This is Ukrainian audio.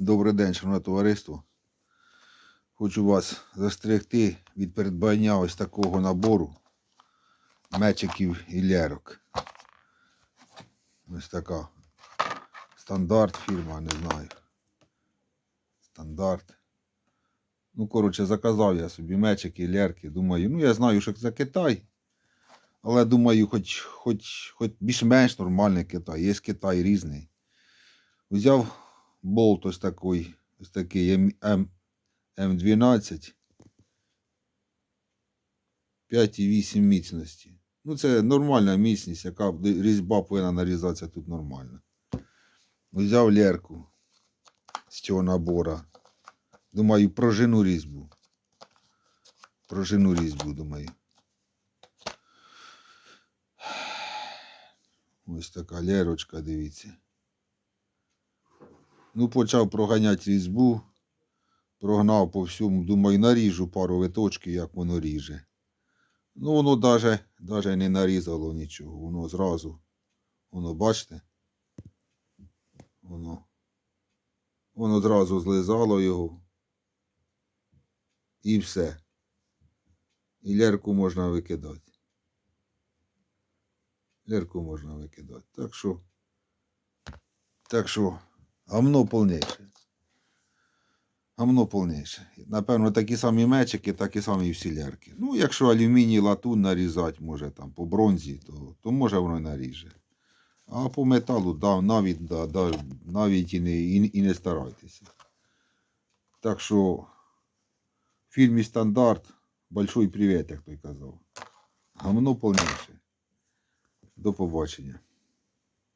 Добрий день, шановне товариство. Хочу вас застерегти від придбання ось такого набору мечиків і лярок. Ось така стандарт фірма, не знаю. Стандарт. Ну, коротше, заказав я собі мечики і лярки. Думаю, ну я знаю, що це Китай. Але думаю, хоч, хоч, хоч більш-менш нормальний Китай. Є Китай різний. Взяв болт ось такий, ось такий М, М, М12. 5,8 міцності. Ну, це нормальна міцність, яка різьба повинна нарізатися тут нормально. Взяв лерку з цього набора. Думаю, прожену різьбу. Прожену різьбу, думаю. Ось така лерочка, дивіться. Ну, почав проганяти різьбу, прогнав по всьому, думаю, наріжу пару виточків, як воно ріже. Ну, воно даже, даже не нарізало нічого, воно зразу, воно, бачите? Воно, воно зразу злизало його. І все. І лярку можна викидати. Лярку можна викидати. Так що, так що, гамно повніше. Гамно повніше. Напевно, такі самі мечики, такі самі і всі лярки. Ну, якщо алюміній, латунь нарізати, може там по бронзі, то, то може воно наріже. А по металу, да, навіть, да, да, навіть і не, і, і не старайтеся. Так що, в фільмі Стандарт, большой привіт, як той казав. Гамно повніше. До побачення.